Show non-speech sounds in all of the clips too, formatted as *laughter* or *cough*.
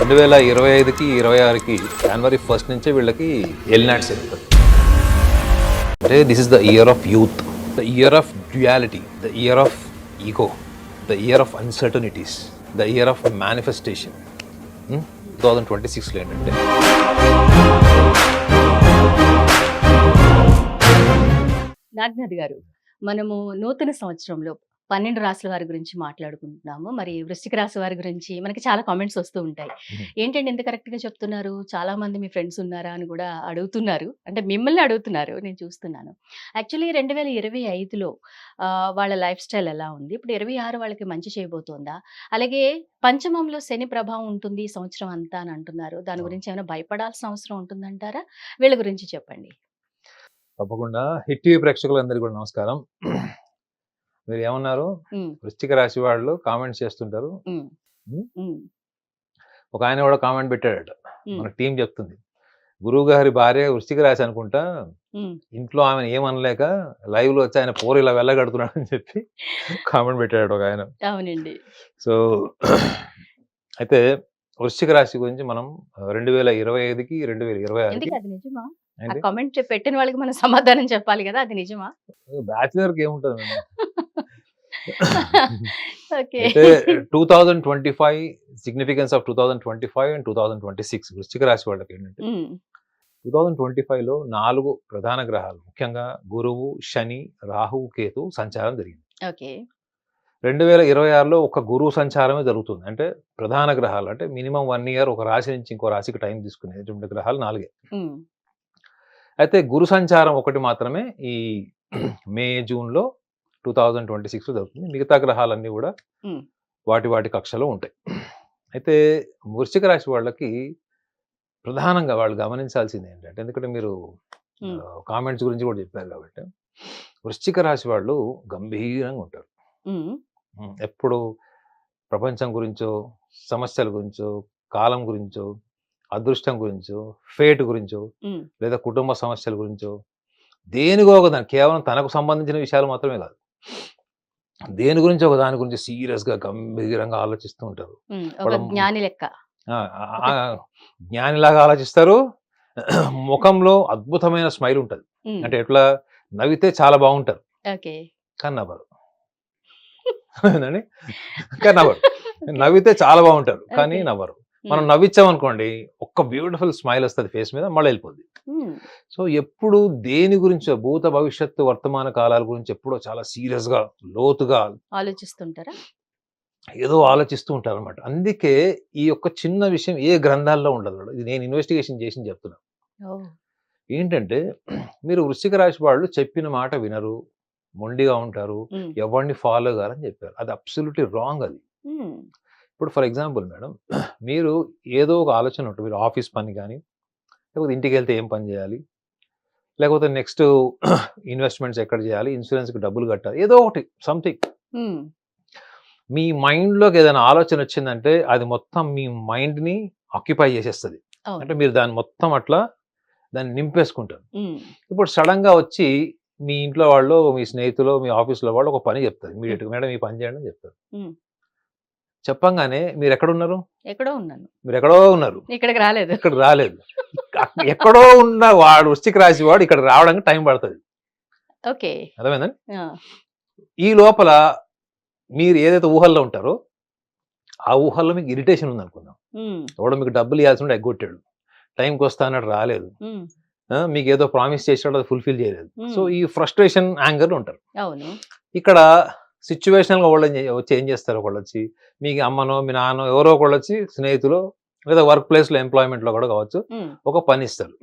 రెండు వేల ఇరవై ఐదుకి ఇరవై ఆరుకి జనవరి ఫస్ట్ నుంచే వీళ్ళకి ఎల్నాట్ జరుగుతుంది అంటే this is the year of youth the year of duality the year of ego the year of uncertainties the year of manifestation two thousand twenty సిక్స్లో ఏంటంటే. నాగ్నాథ్ గారు మనము నూతన సంవత్సరంలో పన్నెండు రాసుల వారి గురించి మాట్లాడుకుంటున్నాము. మరి వృశ్చిక రాశి వారి గురించి మనకి చాలా కామెంట్స్ వస్తూ ఉంటాయి. ఏంటంటే ఎంత కరెక్ట్గా చెప్తున్నారు? చాలా మంది మీ ఫ్రెండ్స్ ఉన్నారా అని కూడా అడుగుతున్నారు. అంటే మిమ్మల్ని అడుగుతున్నారు నేను చూస్తున్నాను. యాక్చువల్లీ రెండు వేల ఇరవై ఐదులో వాళ్ళ లైఫ్ స్టైల్ ఎలా ఉంది? ఇప్పుడు ఇరవై ఆరు వాళ్ళకి మంచి చేయబోతోందా? అలాగే పంచమంలో శని ప్రభావం ఉంటుంది ఈ సంవత్సరం అంతా అని అంటున్నారు. దాని గురించి ఏమైనా భయపడాల్సిన అవసరం ఉంటుందంటారా? వీళ్ళ గురించి చెప్పండి. తప్పకుండా. హిట్ టీవీ ప్రేక్షకులందరికీ కూడా నమస్కారం. మీరు ఏమన్నారు వృశ్చిక రాశి వాళ్ళు కామెంట్స్ చేస్తుంటారు. ఒక ఆయన కూడా కామెంట్ పెట్టాడట. మన టీం చెప్తుంది. గురువు గారి భార్య వృశ్చిక రాశి అనుకుంటా. ఇంట్లో ఆమె ఏమనలేక లైవ్లో వచ్చి ఆయన పోరు ఇలా వెళ్ళగడుతున్నాడు అని చెప్పి కామెంట్ పెట్టాడు ఒక ఆయన. అవునండి. సో అయితే వృశ్చిక రాశి గురించి మనం రెండు వేల ఇరవై ఐదుకి రెండు వేల ఇరవై కామెంట్ పెట్టిన వాళ్ళకి మనం సమాధానం చెప్పాలి కదా అది నిజమా? బ్యాచిలర్కి ఏముంటుంది? *laughs* Okay two thousand twenty five significance of two thousand twenty five and two thousand twenty six వృశ్చిక రాశి వాళ్ళకి ఏంటంటే టూ థౌజండ్ ట్వంటీ లో నాలుగు ప్రధాన గ్రహాలు ముఖ్యంగా గురువు శని రాహువు కేతు సంచారం జరిగింది. ఓకే రెండు వేల ఇరవై ఆరులో ఒక గురువు సంచారమే జరుగుతుంది. అంటే ప్రధాన గ్రహాలు అంటే మినిమం వన్ ఇయర్ ఒక రాశి నుంచి ఇంకో రాశికి టైం తీసుకునేటువంటి గ్రహాలు నాలుగే. అయితే గురు సంచారం ఒకటి మాత్రమే ఈ మే జూన్లో టూ థౌజండ్ ట్వంటీ సిక్స్లో జరుగుతుంది. మిగతా గ్రహాలన్నీ కూడా. వాటి వాటి కక్షలో ఉంటాయి. అయితే వృశ్చిక రాశి వాళ్ళకి ప్రధానంగా వాళ్ళు గమనించాల్సింది ఏంటంటే ఎందుకంటే మీరు. కామెంట్స్ గురించి కూడా చెప్పారు కాబట్టి వృశ్చిక రాశి వాళ్ళు గంభీరంగా ఉంటారు. ఎప్పుడు ప్రపంచం గురించో సమస్యల గురించో కాలం గురించో అదృష్టం గురించో ఫేట్ గురించో లేదా కుటుంబ సమస్యల గురించో దేనికో ఒక దాని కేవలం తనకు సంబంధించిన విషయాలు మాత్రమే కాదు. దేని గురించి ఒక దాని గురించి serious గా గంభీరంగా ఆలోచిస్తూ ఉంటారు. జ్ఞాని లెక్క. జ్ఞానిలాగా ఆలోచిస్తారు. *clears throat* ముఖంలో అద్భుతమైన స్మైల్ ఉంటుంది. అంటే ఎట్లా నవ్వితే చాలా బాగుంటారు. కానీ నవ్వరు? *laughs* కానీ నవ్వరు. *laughs* నవ్వితే చాలా బాగుంటారు. కానీ. నవ్వరు. మనం నవ్వించామనుకోండి ఒక్క బ్యూటిఫుల్ స్మైల్ వస్తుంది ఫేస్ మీద మళ్ళీ వెళ్ళిపోద్ది. ఉమ్, సో ఎప్పుడు దేని గురించో భూత భవిష్యత్తు వర్తమాన కాలాల గురించి ఎప్పుడో చాలా serious గా లోతుగా ఆలోచిస్తుంటారా? ఏదో ఆలోచిస్తూ ఉంటారు అనమాట అందుకే ఈ యొక్క చిన్న విషయం ఏ గ్రంథాల్లో ఉండదు. ఇది నేను ఇన్వెస్టిగేషన్ చేసి చెప్తున్నా. ఓ ఏంటంటే మీరు వృశ్చిక రాశి వాళ్ళు చెప్పిన మాట వినరు మొండిగా ఉంటారు ఉమ్, ఎవరిని ఫాలో కారని చెప్పారు. అది అబ్సల్యూట్లీ రాంగ్ అది. ఇప్పుడు ఫర్ ఎగ్జాంపుల్ మేడం మీరు ఏదో ఒక ఆలోచన ఉంటుంది మీరు ఆఫీస్ పని కానీ లేకపోతే ఇంటికి వెళ్తే ఏం పని చేయాలి? లేకపోతే నెక్స్ట్ ఇన్వెస్ట్మెంట్స్ ఎక్కడ చేయాలి? ఇన్సూరెన్స్కి డబ్బులు కట్టాలి? ఏదో ఒకటి సంథింగ్. మీ మైండ్లోకి ఏదైనా ఆలోచన వచ్చిందంటే అది మొత్తం మీ మైండ్ని ఆక్యుపై చేసేస్తుంది. అంటే మీరు దాన్ని మొత్తం అట్లా దాన్ని నింపేసుకుంటారు. ఇప్పుడు సడన్గా వచ్చి మీ ఇంట్లో వాళ్ళు మీ స్నేహితులు మీ ఆఫీస్లో వాళ్ళు ఒక పని చెప్తారు. ఇమీడియట్గా మేడం ఈ పని చేయండి అని చెప్తారు. చెప్పంగానే మీరు ఎక్కడ ఉన్నారు ఎక్కడో ఉన్నాను. మీరు ఎక్కడో ఉన్నారు. ఇక్కడికి రాలేదు. ఇక్కడ రాలేదు. ఎక్కడో ఉన్న వాడు వృష్టికి రాసి వాడు ఇక్కడ రావడానికి టైం పడుతుంది. ఓకే. అర్థమైందండి? ఈ లోపల మీరు ఏదైతే ఊహల్లో ఉంటారో ఆ ఊహల్లో మీకు ఇరిటేషన్ ఉంది అనుకుందాం ఎవడో మీకు డబ్బులు ఇవ్వాల్సి ఉంటే ఎగ్గొట్టాడు. టైంకి వస్తా అన్నాడు రాలేదు. మీకు ఏదో ప్రామిస్ చేసాడు అది ఫుల్ఫిల్ చేయలేదు. సో ఈ ఫ్రస్ట్రేషన్ యాంగర్ ఉంటారు. ఇక్కడ సిచ్యువేషనల్గా వాళ్ళు వచ్చి ఏం చేస్తారు ఒకళ్ళు వచ్చి. మీకు అమ్మనో మీ నాన్నో ఎవరో ఒకళ్ళు వచ్చి స్నేహితులు లేదా వర్క్ ప్లేస్లో ఎంప్లాయ్మెంట్లో కూడా కావచ్చు ఒక పని ఇస్తారు.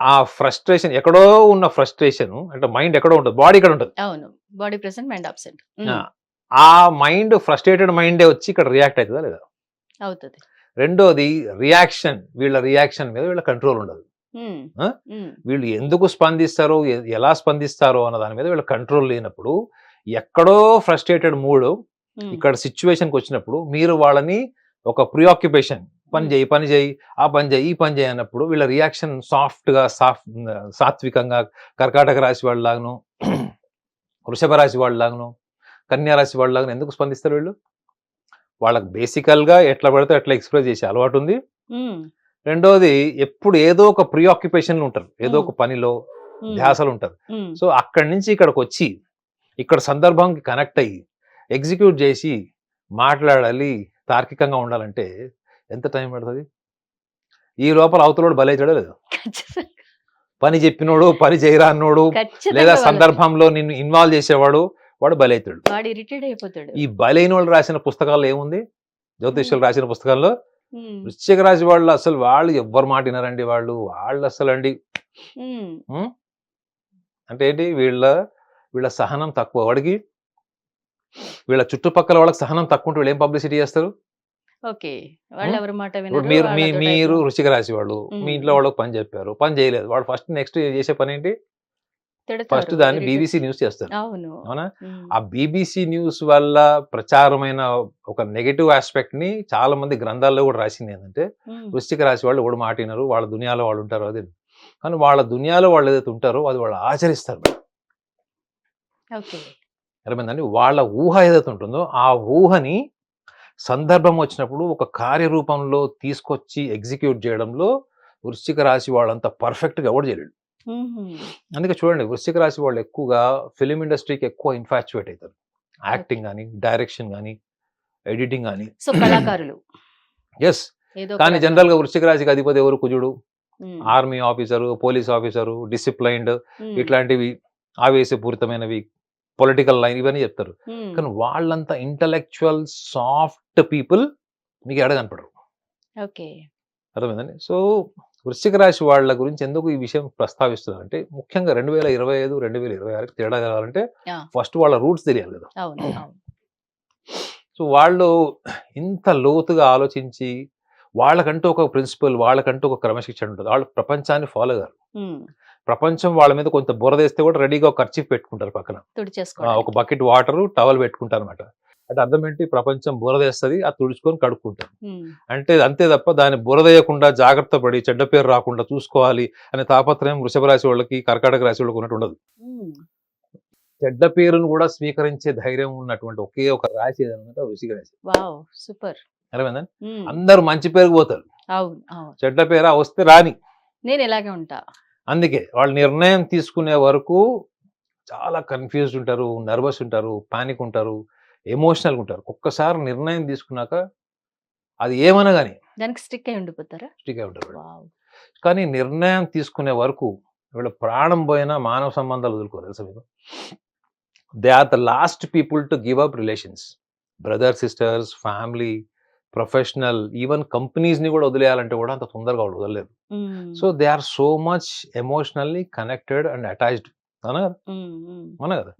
ఆ ఫ్రస్ట్రేషన్ ఎక్కడో ఉన్న ఫ్రస్ట్రేషన్ అంటే మైండ్ ఎక్కడో ఉంటుంది బాడీ ఇక్కడ ఉంటుంది. అవును. Body present mind absent uh, mind frustrated మైండే వచ్చి ఇక్కడ రియాక్ట్ అవుతుందా లేదా? అవుతుంది. రెండోది రియాక్షన్ వీళ్ళ రియాక్షన్ మీద వీళ్ళ కంట్రోల్ ఉండదు. వీళ్ళు ఎందుకు స్పందిస్తారు ఎలా స్పందిస్తారు అన్న దాని మీద వీళ్ళ కంట్రోల్ లేనప్పుడు ఎక్కడో ఫ్రస్ట్రేటెడ్ మూడ్ ఇక్కడ సిచ్యువేషన్కి వచ్చినప్పుడు మీరు వాళ్ళని ఒక ప్రియాక్యుపేషన్ పని. చేయి పని చేయి ఆ పని చేయి ఈ పని చేయి అన్నప్పుడు వీళ్ళ రియాక్షన్ సాఫ్ట్గా సాఫ్ట్ సాత్వికంగా కర్కాటక రాశి వాళ్ళలాగను *clears throat* వృషభ రాశి వాళ్ళలాగను కన్యా రాశి వాళ్ళలాగను ఎందుకు స్పందిస్తారు వీళ్ళు? వాళ్ళకి బేసికల్గా ఎట్లా పడితే అట్లా ఎక్స్ప్రెస్ చేసే అలవాటు ఉంది. రెండోది ఎప్పుడు ఏదో ఒక ప్రియాక్యుపేషన్ ఉంటారు. ఏదో ఒక పనిలో ధ్యాసలు ఉంటారు. సో అక్కడి నుంచి ఇక్కడికి వచ్చి ఇక్కడ సందర్భంకి కనెక్ట్ అయ్యి ఎగ్జిక్యూట్ చేసి మాట్లాడాలి తార్కికంగా ఉండాలంటే ఎంత టైం పడుతుంది? ఈ లోపల అవతలోడు బలేచాడో లేదు? ఖచ్చితంగా. పని చెప్పినోడు పని చేయరా అన్నోడు లేదా సందర్భంలో నిన్ను ఇన్వాల్వ్ చేసేవాడు వాడు బలైతాడు వాడు ఇరిటేట్ అయిపోతాడు. ఈ బలైన వాళ్ళు రాసిన పుస్తకాల్లో ఏముంది? జ్యోతిష్యులు రాసిన పుస్తకాల్లో వృశ్చిక రాశి వాళ్ళు అసలు వాళ్ళు ఎవ్వరు మాట వినరండి వాళ్ళు వాళ్ళు అసలు అండి? అంటే ఏంటి? వీళ్ళ వీళ్ళ సహనం తక్కువ. వాడికి వీళ్ళ చుట్టుపక్కల వాళ్ళకి సహనం తక్కువ ఉంటే వీళ్ళు ఏం పబ్లిసిటీ చేస్తారు? మీరు మీ మీరు వృశ్చిక రాశి వాళ్ళు మీ. ఇంట్లో వాళ్ళకి పని చెప్పారు పని చేయలేదు. వాడు ఫస్ట్ నెక్స్ట్ చేసే పని ఏంటి? ఫస్ట్ దాన్ని బీబీసీ న్యూస్ చేస్తారు. అవును. ఆ బీబీసీ న్యూస్ వల్ల ప్రచారమైన ఒక నెగటివ్ ఆస్పెక్ట్ని చాలా మంది గ్రంథాల్లో కూడా రాసింది ఏంటంటే వృశ్చిక రాశి వాళ్ళు కూడా మాట వినరు వాళ్ళ దునియాలో వాళ్ళు ఉంటారు అది. కానీ వాళ్ళ దునియాలో వాళ్ళు ఏదైతే ఉంటారో అది వాళ్ళు ఆచరిస్తారు అర్థమైందండి? వాళ్ళ ఊహ ఏదైతే ఉంటుందో ఆ ఊహని సందర్భం వచ్చినప్పుడు ఒక కార్యరూపంలో తీసుకొచ్చి ఎగ్జిక్యూట్ చేయడంలో వృశ్చిక రాశి వాళ్ళంత పర్ఫెక్ట్గా ఎవడు చేయలేడు అందుకే చూడండి వృశ్చిక రాశి వాళ్ళు ఎక్కువగా ఫిలిం ఇండస్ట్రీకి ఎక్కువ ఇన్ఫాక్చువేట్ అవుతారు. యాక్టింగ్ కానీ డైరెక్షన్ కానీ ఎడిటింగ్ కానీ సో కళాకారులు. *clears throat* ఎస్ కానీ. జనరల్గా వృశ్చిక రాశికి అధిపతి ఎవరు? కుజుడు. Army officer police officer disciplined ఇట్లాంటివి ఆవేశపూరితమైనవి పొలిటికల్ లైన్ ఇవన్నీ చెప్తారు. కానీ వాళ్ళంతా ఇంటలెక్చువల్ సాఫ్ట్ పీపుల్ మీకు ఎడ కనపడరు. ఓకే. అర్థమైందండి? సో వృశ్చిక రాశి వాళ్ళ గురించి ఎందుకు ఈ విషయం ప్రస్తావిస్తున్నారంటే ముఖ్యంగా రెండు వేల ఇరవై ఐదు రెండు వేల ఇరవై ఆరుకి తేడా కావాలంటే. ఫస్ట్ వాళ్ళ రూట్స్ తెలియాలి కదా. సో వాళ్ళు ఇంత లోతుగా ఆలోచించి వాళ్ళకంటూ ఒక ప్రిన్సిపల్ వాళ్ళకంటూ ఒక క్రమశిక్షణ ఉంటుంది. వాళ్ళు ప్రపంచాన్ని ఫాలో గారు ప్రపంచం వాళ్ళ మీద కొంత బురదేస్తే కూడా రెడీగా ఒక ఖర్చు పెట్టుకుంటారు పక్కన. ఒక బకెట్ వాటర్ టవల్ పెట్టుకుంటారు అనమాట అంటే అర్థం ఏంటి? ప్రపంచం బురదేస్తుంది అది తుడుచుకొని కడుక్కుంటారు అంటే అంతే తప్ప దాన్ని బురదేయకుండా జాగ్రత్త పడి చెడ్డ పేరు రాకుండా చూసుకోవాలి అనే తాపత్రయం వృషభ రాశి వాళ్ళకి కర్కాటక రాశి వాళ్ళకి ఉన్నట్టు ఉండదు. చెడ్డ పేరును కూడా స్వీకరించే ధైర్యం ఉన్నటువంటి ఒకే ఒక రాశి ఏదన్నమాట వృషిక రాశి. సూపర్. అర్థమైందా? అందరూ మంచి పేరుకు పోతారు. చెడ్డ పేర వస్తే రాని. నేను ఇలాగే ఉంటా. అందుకే వాళ్ళు నిర్ణయం తీసుకునే వరకు చాలా కన్ఫ్యూజ్డ్ ఉంటారు నర్వస్ ఉంటారు పానిక్ ఉంటారు ఎమోషనల్గా ఉంటారు. ఒక్కసారి నిర్ణయం తీసుకున్నాక అది ఏమన్నా కానీ దానికి స్టిక్ అయి ఉండిపోతారా? స్ట్రిక్గా ఉంటారు వాళ్ళు. వావ్. కానీ నిర్ణయం తీసుకునే వరకు వీళ్ళ ప్రాణం పోయినా మానవ సంబంధాలు వదులుకోరు తెలుసా మీకు? They are the last people to give up relations brother sisters family professional even కంపెనీస్ని కూడా వదిలేయాలంటే కూడా అంత తొందరగా వాళ్ళు వదలలేదు. So they are so much emotionally connected and attached అవునా కదా? కదా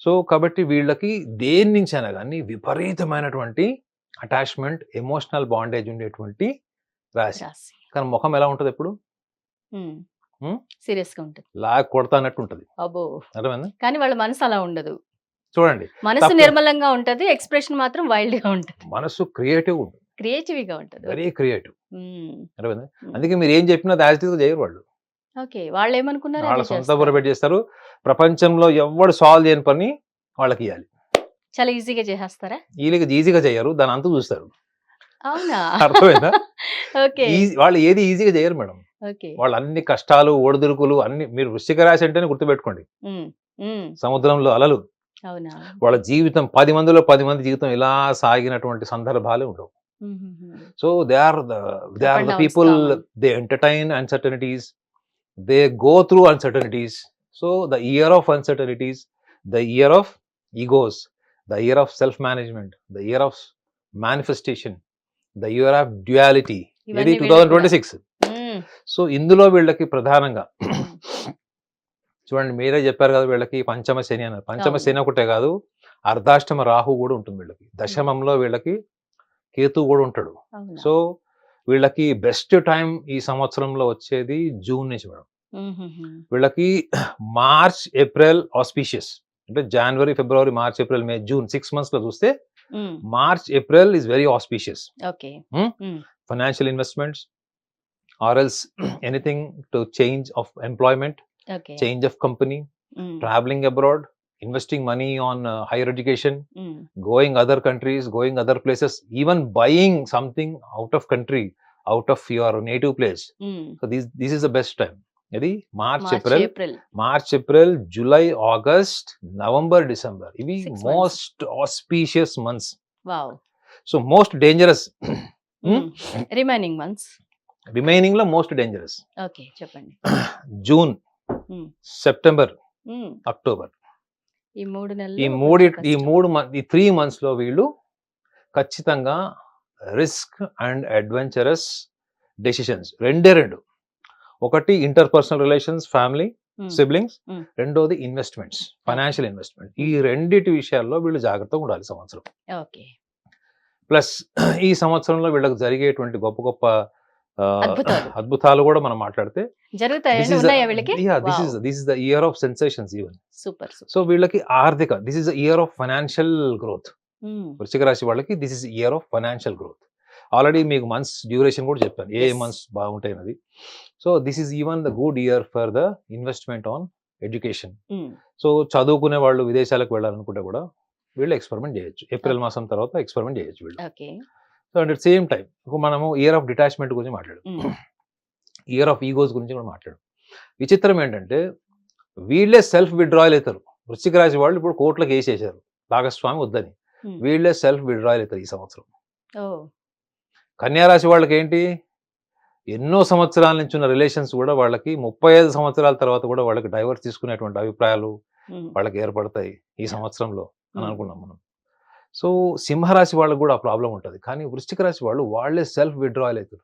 సో కాబట్టి వీళ్ళకి దేని నుంచి అయినా కానీ విపరీతమైనటువంటి అటాచ్మెంట్ ఎమోషనల్ బాండేజ్ ఉండేటువంటి రాశి. కానీ ముఖం ఎలా ఉంటుంది ఎప్పుడు? సీరియస్గా ఉంటుంది. లాగ్ కొడతానట్టు ఉంటుంది. అబ్బో! కానీ వాళ్ళ మనసు అలా ఉండదు. చూడండి. మనసు. నిర్మలంగా ఉంటది ఎక్స్ప్రెషన్ మాత్రం వైల్డ్గా ఉంటది. మనసు క్రియేటివ్ ఉంటుంది. క్రియేటివ్గా ఉంటది. Very creative. అందుకే మీరు ఏం చెప్పినా దాచితీగా చేయరు వాళ్ళు. ఓకే. వాళ్ళు ఏమనుకున్నారు వాళ్ళ సొంత చేస్తారు. బుర్ర పెట్టి చేస్తారు. ప్రపంచంలో ఎవడు సాల్వ్ చేయని పని వాళ్ళకి ఇవ్వాలి చాలా ఈజీగా చేసేస్తారా? వీళ్ళకి ఈజీగా చేయరు. దాని అంతా చూస్తారు. అవునా? అర్థమైందా? *laughs* ఓకే. వాళ్ళు ఏది ఈజీగా చేయరు మేడం. వాళ్ళు అన్ని కష్టాలు ఒడిదుడుకులు అన్ని మీరు వృశ్చిక రాశి అంటేనే గుర్తుపెట్టుకోండి. సముద్రంలో అలలు. వాళ్ళ జీవితం పది మందిలో పది మంది జీవితం ఇలా సాగినటువంటి సందర్భాలే ఉండవు. So they are the are the people. They entertain uncertainties they go through uncertainties. So the year of uncertainties the year of egos the year of self management the year of manifestation the year of duality. ఇది two thousand twenty six. So ఇందులో వీళ్ళకి ప్రధానంగా చూడండి మీరే చెప్పారు కదా వీళ్ళకి పంచమ శని అన్నారు. పంచమ. శని ఒకటే కాదు అర్ధాష్టమ రాహు కూడా ఉంటుంది వీళ్ళకి. దశమంలో వీళ్ళకి కేతు కూడా ఉంటాడు? సో వీళ్ళకి బెస్ట్ టైం ఈ సంవత్సరంలో వచ్చేది జూన్ నుంచి మేడం. వీళ్ళకి మార్చ్ ఏప్రిల్ ఆస్పీషియస్. అంటే జనవరి ఫిబ్రవరి March April May June six మంత్స్లో చూస్తే. March April is very auspicious. Okay. financial investments or else anything to change traveling abroad investing money on uh, higher education hmm. going other countries going other places even buying something out of country out of your native place hmm. so this this is the best time ఇది March April March April July August November December ఇవి. Most auspicious months so most dangerous remaining months రిమైనింగ్లో most dangerous okay చెప్పండి June Hmm. September. October. ఈ మూడు నెలలు ఈ మూడు ఈ. మూడు ఈ త్రీ మంత్స్లో వీళ్ళు ఖచ్చితంగా రిస్క్ అండ్ అడ్వెంచరస్ డెసిషన్స్. రెండే రెండు. ఒకటి ఇంటర్పర్సనల్ రిలేషన్స్ ఫ్యామిలీ. సిబ్లింగ్స్. రెండోది ఇన్వెస్ట్మెంట్స్ ఫైనాన్షియల్ ఇన్వెస్ట్మెంట్. ఈ రెండిటి విషయాల్లో వీళ్ళు జాగ్రత్తగా ఉండాలి సంవత్సరం. ఓకే. ప్లస్ ఈ సంవత్సరంలో వీళ్ళకి జరిగేటువంటి గొప్ప గొప్ప అద్భుతాలు. కూడా మనం మాట్లాడితే this is the year of sensations even super so వీళ్ళకి ఆర్థిక this is year of financial growth వృశ్చిక రాశి వాళ్ళకి this is year of financial growth already మీకు మంత్స్ డ్యూరేషన్ కూడా చెప్పాను. ఏ. మంత్స్ బాగుంటాయి అన్నది. So this is even the good year for the investment on education so చదువుకునే వాళ్ళు విదేశాలకు వెళ్ళాలనుకుంటే కూడా వీళ్ళు ఎక్స్పెరిమెంట్ చేయొచ్చు. ఏప్రిల్ మాసం తర్వాత ఎక్స్పెరిమెంట్ చేయొచ్చు వీళ్ళు. సో అట్ సేమ్ టైం మనము ఇయర్ ఆఫ్ డిటాచ్మెంట్ గురించి మాట్లాడు ఇయర్ ఆఫ్ ఈగోస్ గురించి కూడా మాట్లాడు విచిత్రం ఏంటంటే వీళ్ళే సెల్ఫ్ విడ్రాయల్ అవుతారు వృశ్చిక రాశి వాళ్ళు ఇప్పుడు కోర్టులకు వేసేసారు. భాగస్వామి వద్దని. వీళ్ళే సెల్ఫ్ విడ్రాయల్ అవుతారు ఈ సంవత్సరం. ఓ. కన్యా రాశి వాళ్ళకి ఏంటి ఎన్నో సంవత్సరాల నుంచి ఉన్న రిలేషన్స్ కూడా వాళ్ళకి ముప్పై ఐదు సంవత్సరాల తర్వాత కూడా వాళ్ళకి డైవర్స్ తీసుకునేటువంటి అభిప్రాయాలు వాళ్ళకి ఏర్పడతాయి ఈ సంవత్సరంలో అని. అనుకున్నాం మనం. సో సింహరాశి వాళ్ళకి కూడా ఆ ప్రాబ్లం ఉంటుంది. కానీ వృశ్చిక రాశి వాళ్ళు వాళ్ళే సెల్ఫ్ విడ్రాయల్ అవుతారు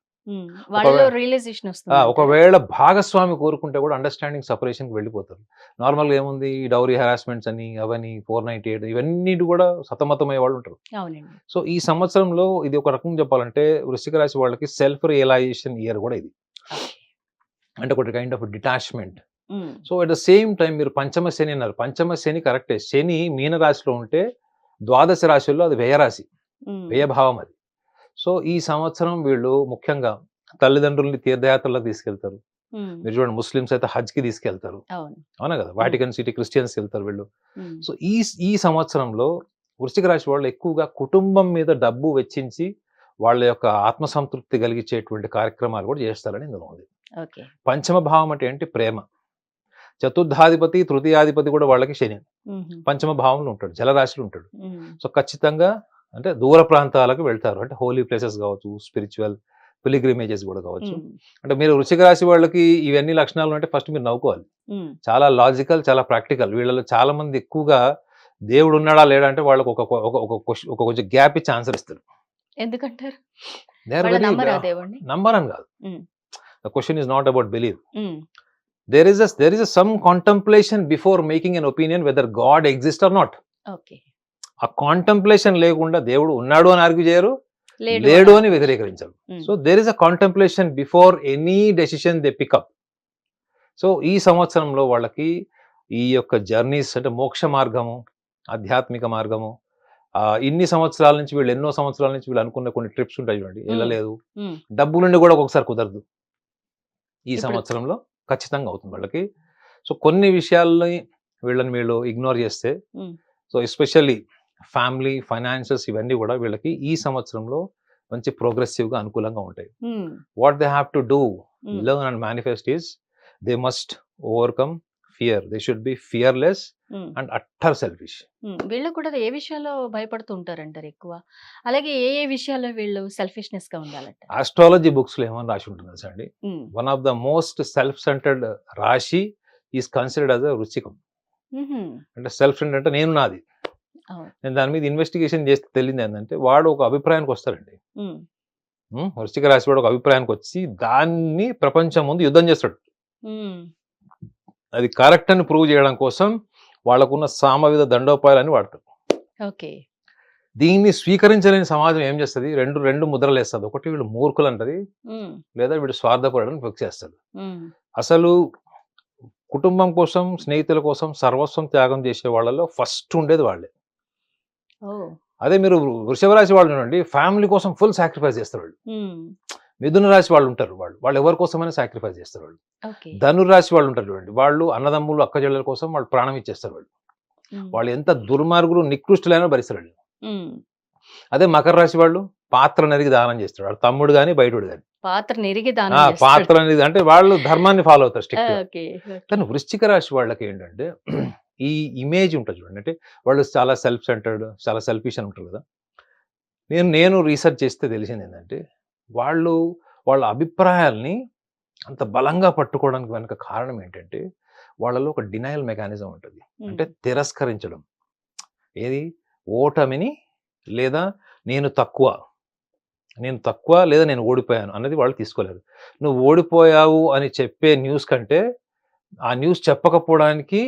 ఒకవేళ- భాగస్వామి కోరుకుంటే కూడా అండర్స్టాండింగ్ సపరేషన్కి వెళ్ళిపోతారు. నార్మల్గా ఏముంది డౌరీ హెరాస్మెంట్స్ అని అవని ఫోర్ నైన్టీ ఎయిట్ ఇవన్నీ కూడా సతమతమయ్యే వాళ్ళు ఉంటారు. సో ఈ సంవత్సరంలో ఇది ఒక రకం చెప్పాలంటే వృశ్చిక రాశి వాళ్ళకి సెల్ఫ్ రియలైజేషన్ ఇయర్ కూడా ఇది. అంటే ఒకటి kind of detachment. So at the same time మీరు పంచమ శని అన్నారు. పంచమ శని కరెక్టే. శని మీన రాశిలో ఉంటే ద్వాదశ రాశుల్లో అది వ్యయరాశి. వ్యయభావం అది. సో ఈ సంవత్సరం వీళ్ళు ముఖ్యంగా తల్లిదండ్రుల్ని తీర్థయాత్రలకు తీసుకెళ్తారు. మీరు చూడండి ముస్లిమ్స్ అయితే హజ్కి తీసుకెళ్తారు. అవును. కదా? వాటికన్ సిటీ క్రిస్టియన్స్ వెళ్తారు వీళ్ళు. సో ఈ ఈ సంవత్సరంలో వృశ్చిక రాశి వాళ్ళు ఎక్కువగా కుటుంబం మీద డబ్బు వెచ్చించి వాళ్ళ యొక్క ఆత్మసంతృప్తి కలిగించేటువంటి కార్యక్రమాలు కూడా చేస్తారని ఇందులో ఉంది పంచమ భావం అంటే ఏంటి? ప్రేమ. చతుర్థాధిపతి తృతీయాధిపతి కూడా వాళ్ళకి శని. పంచమ భావంలో ఉంటాడు జలరాశిలో ఉంటాడు. సో ఖచ్చితంగా అంటే దూర ప్రాంతాలకు వెళ్తారు. అంటే హోలీ ప్లేసెస్ కావచ్చు స్పిరిచువల్ పిలిగ్రిమేజెస్ కూడా కావచ్చు. అంటే మీరు వృశ్చిక రాశి వాళ్ళకి ఇవన్నీ లక్షణాలు అంటే ఫస్ట్ మీరు నవ్వుకోవాలి. చాలా లాజికల్ చాలా ప్రాక్టికల్. వీళ్ళలో చాలా మంది ఎక్కువగా దేవుడు ఉన్నాడా లేడా అంటే వాళ్ళకి ఒక ఒక ఒక కొంచెం గ్యాప్ ఇచ్చి ఆన్సర్ ఇస్తారు. ఎందుకంటారు? They are వాళ్ళ very- నమ్మరా దేవుణ్ణి నంబర్ అని కాదు. The question is not about believe hmm. There is there is some contemplation before making an opinion whether God exist or not okay ఆ కాంటంప్లేషన్ లేకుండా దేవుడు ఉన్నాడు అని ఆర్గ్యూ చేయరు లేడు అనా? వ్యతిరేకరించరు. So there is a contemplation before any decision they pick up so ఈ సంవత్సరంలో వాళ్ళకి ఈ యొక్క జర్నీస్ అంటే మోక్ష మార్గము ఆధ్యాత్మిక మార్గము ఇన్ని సంవత్సరాల నుంచి వీళ్ళు ఎన్నో సంవత్సరాల నుంచి వీళ్ళు అనుకున్న కొన్ని ట్రిప్స్ ఉంటాయి చూడండి వెళ్ళలేదు మ్మ్. డబ్బులుండి కూడా ఒక్కొక్కసారి కుదరదు ఈ సంవత్సరంలో ఖచ్చితంగా అవుతుంది వాళ్ళకి సో కొన్ని విషయాల్ని వీళ్ళని వీళ్ళు ఇగ్నోర్ చేస్తే. సో ఎస్పెషల్లీ ఫ్యామిలీ ఫైనాన్సెస్ ఇవన్నీ కూడా వీళ్ళకి ఈ సంవత్సరంలో మంచి progressive గా అనుకూలంగా ఉంటాయి. What they have to do. Learn and manifest is they must overcome fear they should be fearless. And utter selfish. వీళ్ళు కూడా ఏ విషయాల్లో భయపడుతూ ఉంటారంటారు ఎక్కువ? అలాగే ఏ ఏ విషయాల్లో వీళ్ళు సెల్ఫిష్నెస్గా ఉండాలంట ఆస్ట్రాలజీ బుక్స్లో ఏమని రాసి ఉంటుంది అండి. One of the most self centred రాశి is considered as a hmm. అంటే సెల్ఫ్ సెంటర్ అంటే నేను నాది. నేను దాని మీద ఇన్వెస్టిగేషన్ చేస్తే తెలియదు ఏంటంటే వాడు ఒక అభిప్రాయానికి వస్తాడండి? వృశ్చిక రాశి వాడు ఒక అభిప్రాయానికి వచ్చి దాన్ని ప్రపంచం ముందు యుద్ధం చేస్తాడు. అది కరెక్ట్ అని ప్రూవ్ చేయడం కోసం వాళ్ళకున్న సామవిధ దండోపాయాలని వాడతారు. ఓకే. దీన్ని స్వీకరించలేని సమాజం ఏం చేస్తుంది? రెండు రెండు ముద్రలు వేస్తుంది. ఒకటి వీళ్ళు మూర్ఖులు అంటది. లేదా వీడు స్వార్థపడని ఫిక్స్ చేస్తాడు. అసలు కుటుంబం కోసం స్నేహితుల కోసం సర్వస్వం త్యాగం చేసే వాళ్ళలో ఫస్ట్ ఉండేది వాళ్ళే. అదే మీరు వృషభ రాశి వాళ్ళు ఫ్యామిలీ కోసం ఫుల్ సాక్రిఫైస్ చేస్తారు వాళ్ళు. మిథున రాశి వాళ్ళు ఉంటారు వాళ్ళు. వాళ్ళు ఎవరి కోసమైనా సాక్రిఫైస్ చేస్తారు వాళ్ళు. ఓకే. ధనురాశి వాళ్ళు ఉంటారు చూడండి. వాళ్ళు అన్నదమ్ములు అక్క చెల్లెల కోసం వాళ్ళు ప్రాణం ఇచ్చేస్తారు వాళ్ళు. వాళ్ళు ఎంత దుర్మార్గులు నికృష్టులైనా భరిస్తారు వాళ్ళు. అదే మకర రాశి వాళ్ళు పాత్ర నరిగి దానం చేస్తారు. వాళ్ళు తమ్ముడు కానీ బయటోడు కానీ పాత్ర నిరిగి దానం. పాత్ర అంటే వాళ్ళు ధర్మాన్ని ఫాలో అవుతారు ఓకే. కానీ వృశ్చిక రాశి వాళ్ళకి ఏంటంటే ఈ ఇమేజ్ ఉంటుంది చూడండి. అంటే వాళ్ళు చాలా సెల్ఫ్ సెంటర్డ్ చాలా సెల్ఫిష్ అని ఉంటారు కదా. నేను నేను రీసెర్చ్ చేస్తే తెలిసింది ఏంటంటే వాళ్ళు వాళ్ళ అభిప్రాయాల్ని అంత బలంగా పట్టుకోవడానికి వెనక కారణం ఏంటంటే వాళ్ళలో ఒక డినయల్ మెకానిజం ఉంటుంది. అంటే తిరస్కరించడం. ఏది? ఓటమిని లేదా నేను తక్కువ నేను తక్కువ లేదా నేను ఓడిపోయాను అన్నది వాళ్ళు తీసుకోలేరు. నువ్వు ఓడిపోయావు అని చెప్పే న్యూస్ కంటే ఆ న్యూస్ చెప్పకపోవడానికి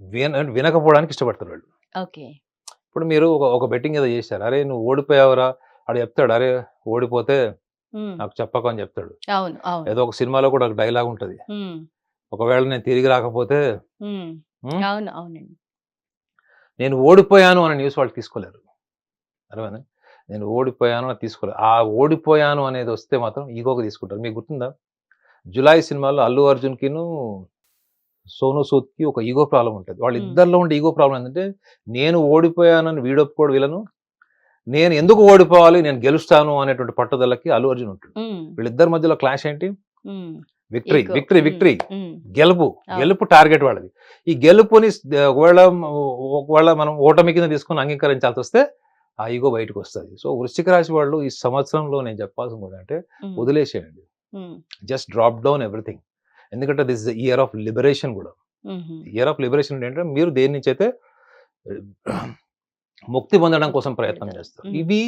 విన వినకపోవడానికి ఇష్టపడతారు వాళ్ళు. ఓకే. ఇప్పుడు మీరు ఒక ఒక బెట్టింగ్ ఏదో చేశారు. అరే నువ్వు ఓడిపోయావురా ఆడు చెప్తాడు అరే ఓడిపోతే నాకు చెప్పకు అని చెప్తాడు ఏదో ఒక సినిమాలో కూడా ఒక డైలాగ్ ఉంటుంది. ఒకవేళ నేను తిరిగి రాకపోతే నేను ఓడిపోయాను అనే న్యూస్ వాళ్ళు తీసుకోలేరు. అర్థమైందా? నేను ఓడిపోయాను అని తీసుకోలేరు. ఆ ఓడిపోయాను అనేది వస్తే మాత్రం ఈగోకి తీసుకుంటారు. మీకు గుర్తుందా? జులై సినిమాలో అల్లు అర్జున్కిను సోను సూద్కి ఒక ఈగో ప్రాబ్లం ఉంటుంది. వాళ్ళ. ఇద్దరిలో ఉండే ఈగో ప్రాబ్లం ఏంటంటే నేను ఓడిపోయానని వీడొప్పుకోడు వీళ్ళను నేను ఎందుకు ఓడిపోవాలి నేను గెలుస్తాను అనేటువంటి పట్టుదలకి అల్లు అర్జున్ ఉంటుంది ఉమ్, వీళ్ళిద్దరి మధ్యలో క్లాష్ ఏంటి? విక్టరీ. విక్టరీ విక్టరీ గెలుపు. గెలుపు టార్గెట్ వాళ్ళది. ఈ గెలుపుని ఒకవేళ ఒకవేళ మనం ఓటమి కింద తీసుకొని అంగీకరించాల్సి వస్తే ఆ ఈగో బయటకు వస్తుంది. సో వృశ్చిక రాశి వాళ్ళు ఈ సంవత్సరంలో నేను చెప్పాల్సింది కూడా అంటే వదిలేసేయండి. జస్ట్ డ్రాప్ డౌన్ ఎవ్రీథింగ్ ఎందుకంటే this the year of liberation కూడా. ఇయర్ ఆఫ్ లిబరేషన్ ఏంటంటే మీరు దేని నుంచి అయితే ముక్తి పొందడం కోసం ప్రయత్నం చేస్తారు. ఇవి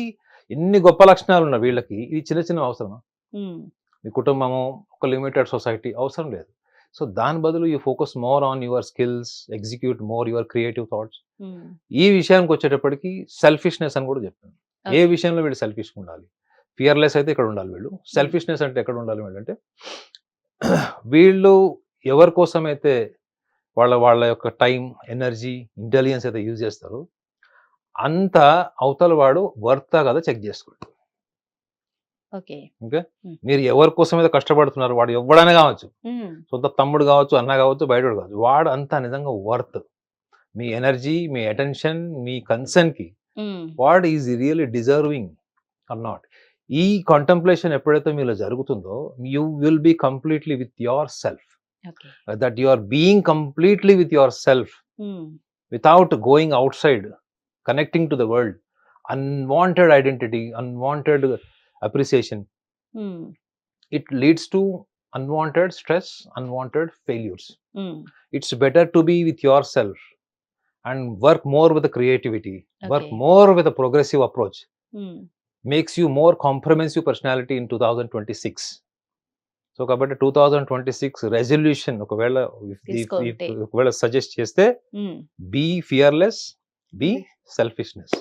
ఎన్ని గొప్ప లక్షణాలు ఉన్నాయి వీళ్ళకి? ఇది చిన్న చిన్న అవసరమా ఉమ్, మీ కుటుంబము ఒక లిమిటెడ్ సొసైటీ అవసరం లేదు. సో దాని బదులు you focus more on your skills execute more your creative thoughts. ఈ విషయానికి వచ్చేటప్పటికి సెల్ఫిష్నెస్ అని కూడా చెప్పాను ఏ. విషయంలో వీళ్ళు సెల్ఫిష్ ఉండాలి? ఫియర్లెస్ అయితే ఇక్కడ ఉండాలి వీళ్ళు. సెల్ఫిష్నెస్ అంటే ఎక్కడ ఉండాలి వీళ్ళు అంటే వీళ్ళు ఎవరి కోసం అయితే వాళ్ళ వాళ్ళ యొక్క టైం ఎనర్జీ ఇంటెలిజెన్స్ అయితే యూజ్ చేస్తారో అంత అవతల వాడు వర్తా కదా చెక్ చేసుకోండి ఓకే. మీరు ఎవరి కోసం అయితే కష్టపడుతున్నారు? వాడు ఎవడైనా కావచ్చు. సొంత తమ్ముడు కావచ్చు అన్న కావచ్చు బయటోడు కావచ్చు. వాడు అంతా నిజంగా వర్త్. మీ ఎనర్జీ మీ అటెన్షన్ మీ కన్సర్న్కి ఉమ్, what is really deserving or not. ఈ కాంటంప్లేషన్ ఎప్పుడైతే మీలో జరుగుతుందో you will be completely with yourself. That you are being completely with yourself. Without going outside. Connecting to the world unwanted identity unwanted appreciation um, it leads to unwanted stress unwanted failures um, it's better to be with yourself and work more with the creativity work Okay. more with a progressive approach um, makes you more comprehensive personality in 2026 so కాబట్టి two thousand twenty six resolution ఒకవేళ if- if- తీసుకుంటే. if- ఒకవేళ suggest చేస్తే ఉమ్, be fearless Be selfishness.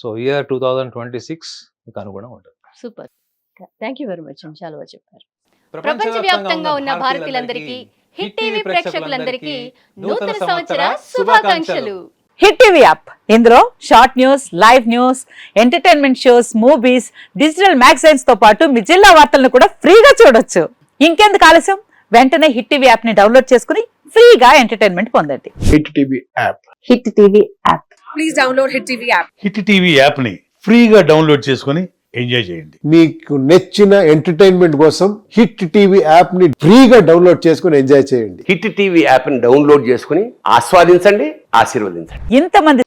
So year two thousand twenty six మీకు అనుగుణంగా ఉంటుంది. Super. Thank you very much చాలా బాగా చెప్పారు. ప్రపంచవ్యాప్తంగా ఉన్న భారతీయులందరికీ హిట్ టీవీ ప్రేక్షకులందరికీ నూతన సంవత్సర శుభాకాంక్షలు. Hit TV app. ఇందులో short news live news entertainment shows movies digital మ్యాగజైన్స్తో పాటు మీ జిల్లా వార్తలను కూడా ఫ్రీగా చూడొచ్చు. ఇంకెందుకు ఆలస్యం? వెంటనే హిట్ టీవీ యాప్ని డౌన్లోడ్ చేసుకుని ఫ్రీగా ఎంటర్టైన్మెంట్ పొందండి. Hit TV app. Hit TV app. Please download hit TV app hit TV యాప్ని ఫ్రీగా డౌన్లోడ్ చేసుకుని ఎంజాయ్ చేయండి. మీకు నచ్చిన ఎంటర్టైన్మెంట్ కోసం హిట్ టీవీ యాప్ని ఫ్రీగా డౌన్లోడ్ చేసుకుని ఎంజాయ్ చేయండి. హిట్ టీవీ యాప్ని డౌన్లోడ్ చేసుకుని ఆస్వాదించండి ఆశీర్వదించండి. ఎంతమంది